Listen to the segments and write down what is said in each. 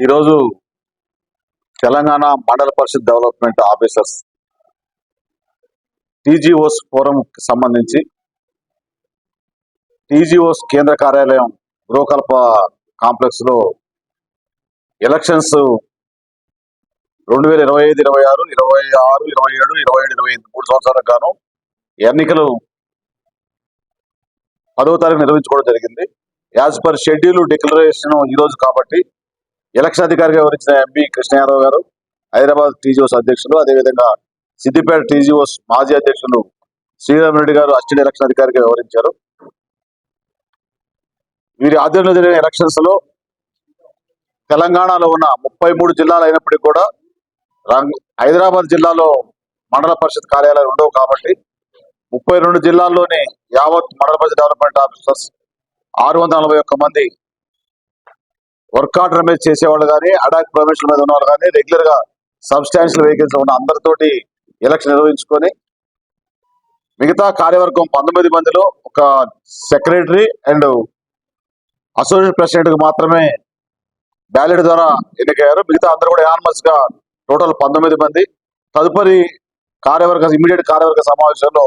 ఈరోజు Telangana Mandala Parishad development officers TGOs ఫోరంకి సంబంధించి TGOs కేంద్ర కార్యాలయం గృహకల్ప కాంప్లెక్స్లో ఎలక్షన్స్ రెండు వేల ఇరవై ఐదు ఇరవై ఆరు ఇరవై ఆరు ఇరవై ఏడు ఇరవై ఏడు ఇరవై ఎనిమిది మూడు సంవత్సరాలకు గాను ఎన్నికలు పదవ తారీఖు నిర్వహించుకోవడం జరిగింది. యాజ్ పర్ షెడ్యూల్ డిక్లరేషన్ ఈరోజు కాబట్టి ఎలక్షన్ అధికారిగా వివరించిన ఎంపీ కృష్ణయాదవ్ గారు హైదరాబాద్ టీజీఓస్ అధ్యక్షులు అదేవిధంగా సిద్దిపేట టీజీఓస్ మాజీ అధ్యక్షులు శ్రీరామ్ రెడ్డి గారు అసిస్టెంట్ ఎలక్షన్ అధికారిగా వివరించారు వీరి ఆధ్వర్యంలో జరిగిన ఎలక్షన్స్లో తెలంగాణలో ఉన్న ముప్పై మూడు జిల్లాలు అయినప్పటికీ కూడా హైదరాబాద్ జిల్లాలో మండల పరిషత్ కార్యాలయాలు ఉండవు కాబట్టి ముప్పై రెండు జిల్లాల్లోని యావత్ మండల పరిషత్ డెవలప్మెంట్ ఆఫీసర్స్ ఆరు వందల నలభై ఒక్క మంది వర్క్ ఆర్డర్ మీద చేసేవాళ్ళు కానీ అడాక్ పర్మిషన్ మీద ఉన్నవాళ్ళు కానీ రెగ్యులర్గా సబ్స్టాన్షియల్ వెహికల్స్ ఉన్న అందరితోటి ఎలక్షన్ నిర్వహించుకొని మిగతా కార్యవర్గం పంతొమ్మిది మందిలో ఒక సెక్రటరీ అండ్ అసోసియేట్ ప్రెసిడెంట్కు మాత్రమే బ్యాలెట్ ద్వారా ఎన్నికయ్యారు. మిగతా అందరూ కూడా యానమస్గా టోటల్ పంతొమ్మిది మంది. తదుపరి కార్యవర్గ ఇమీడియట్ కార్యవర్గ సమావేశంలో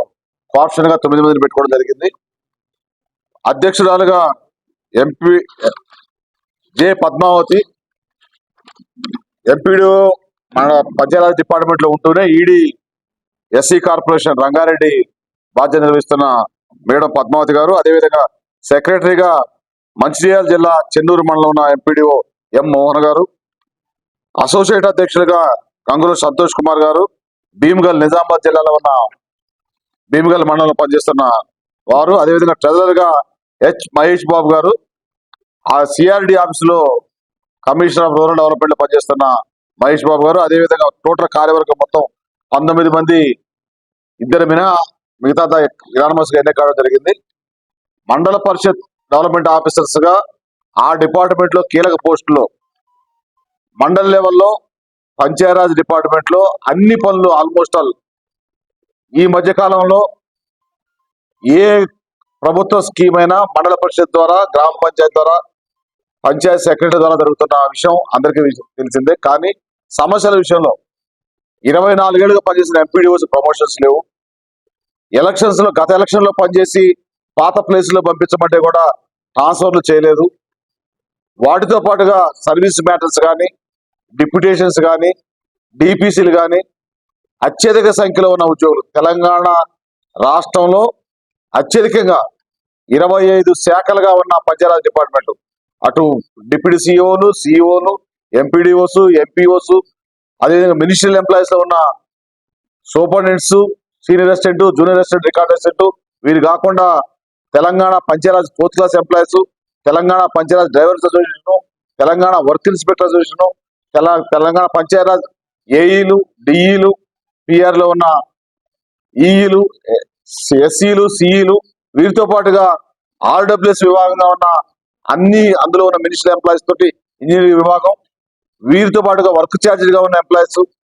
కోఆప్షన్గా తొమ్మిది మందిని పెట్టుకోవడం జరిగింది. అధ్యక్షురాలుగా ఎంపీ జె పద్మావతి. ఎంపీడీఓ మన పంచాయతీ డిపార్ట్మెంట్లో ఉంటూనే ఈడీ ఎస్సీ కార్పొరేషన్ రంగారెడ్డి బాధ్యత నిర్వహిస్తున్న మేడం పద్మావతి గారు. అదేవిధంగా సెక్రటరీగా మంచిర్యాల జిల్లా చెన్నూరు మండలం ఉన్న ఎంపీడీఓ ఎం మోహన్ గారు. అసోసియేట్ అధ్యక్షులుగా గంగులు సంతోష్ కుమార్ గారు. భీమ్గల్ నిజామాబాద్ జిల్లాలో ఉన్న భీమ్గల్ మండలంలో పనిచేస్తున్న వారు. అదేవిధంగా ట్రెజరర్గా హెచ్ మహేష్ బాబు గారు. ఆ సిఆర్డి ఆఫీస్లో కమిషనర్ ఆఫ్ రూరల్ డెవలప్మెంట్ పనిచేస్తున్న మహేష్ బాబు గారు అదేవిధంగా టోటల్ కార్యవర్గం మొత్తం పంతొమ్మిది మంది ఇద్దరు మినా మిగతా యునానమస్గా ఎన్నికవడం జరిగింది. మండల పరిషత్ డెవలప్మెంట్ ఆఫీసర్స్గా ఆ డిపార్ట్మెంట్లో కీలక పోస్టులు మండల లెవెల్లో పంచాయరాజ్ డిపార్ట్మెంట్లో అన్ని పనులు ఆల్మోస్ట్ ఆల్ ఈ మధ్య కాలంలో ఏ ప్రభుత్వ స్కీమ్ అయినా మండల పరిషత్ ద్వారా గ్రామ పంచాయతీ ద్వారా పంచాయత్ సెక్రటరీ ద్వారా జరుగుతున్న విషయం అందరికీ తెలిసిందే. కానీ సమస్యల విషయంలో ఇరవై నాలుగేళ్ళుగా పనిచేసిన ఎంపీడీఓస్ ప్రమోషన్స్ లేవు. ఎలక్షన్స్లో గత ఎలక్షన్లో పనిచేసి పాత ప్లేస్లో పంపించమంటే కూడా ట్రాన్స్ఫర్లు చేయలేదు. వాటితో పాటుగా సర్వీస్ మ్యాటర్స్ కానీ డిప్యూటేషన్స్ కానీ డిపిసిలు కానీ అత్యధిక సంఖ్యలో ఉన్న ఉద్యోగులు తెలంగాణ రాష్ట్రంలో అత్యధికంగా ఇరవై ఐదు శాఖలుగా ఉన్న పంచాయతీ డిపార్ట్మెంట్ అటు డిప్యూటీ సిఇఓలు సిఇఓలు ఎంపీడీఓస్ ఎంపీఓస్ అదేవిధంగా మినిస్ట్రియల్ ఎంప్లాయీస్లో ఉన్న superintendents senior assistant junior assistant record assistant వీరు కాకుండా Telangana Panchayatraj fourth class employees Telangana Panchayatraj drivers association Telangana work inspector association Telangana Panchayatraj ఏఈలు డిఈలు పిఆర్లో ఉన్న ఈఈలు ఎస్సీలు సిఈలు వీరితో పాటుగా ఆర్డబ్ల్యూఎస్ విభాగంగా ఉన్న అన్ని అందులో ఉన్న మినిస్టర్ ఎంప్లాయీస్ తోటి ఇంజనీరింగ్ విభాగం వీరితో పాటుగా వర్క్ ఛార్జీలుగా ఉన్న ఎంప్లాయీస్